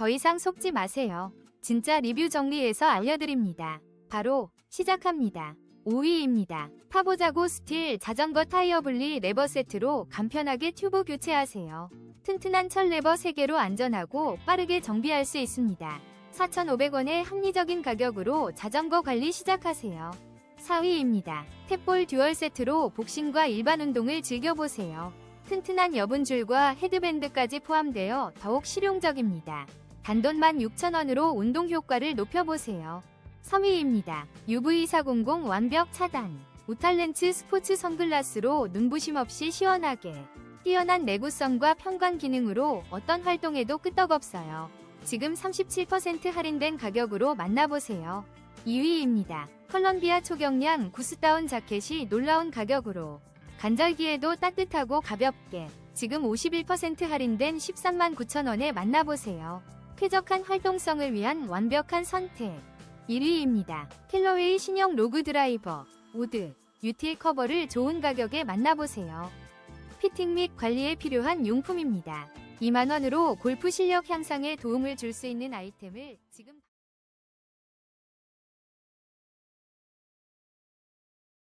더 이상 속지 마세요. 진짜 리뷰 정리해서 알려드립니다. 바로 시작합니다. 5위입니다. 타보자고 스틸 자전거 타이어 분리 레버 세트로 간편하게 튜브 교체하세요. 튼튼한 철 레버 3개로 안전하고 빠르게 정비할 수 있습니다. 4,500원의 합리적인 가격으로 자전거 관리 시작하세요. 4위입니다. 탭볼 듀얼 세트로 복싱과 일반 운동을 즐겨보세요. 튼튼한 여분줄과 헤드밴드까지 포함되어 더욱 실용적입니다. 단돈 16,000원으로 운동 효과를 높여보세요. 3위입니다. UV400 완벽 차단. 우탈렌츠 스포츠 선글라스로 눈부심 없이 시원하게. 뛰어난 내구성과 평광 기능으로 어떤 활동에도 끄떡없어요. 지금 37% 할인된 가격으로 만나보세요. 2위입니다. 컬럼비아 초경량 구스다운 자켓이 놀라운 가격으로 간절기에도 따뜻하고 가볍게 지금 51% 할인된 13만 9천원에 만나보세요. 쾌적한 활동성을 위한 완벽한 선택. 1위입니다. 캘러웨이 신형 로그 드라이버, 우드, 유틸 커버를 좋은 가격에 만나보세요. 피팅 및 관리에 필요한 용품입니다. 2만원으로 골프 실력 향상에 도움을 줄 수 있는 아이템을 지금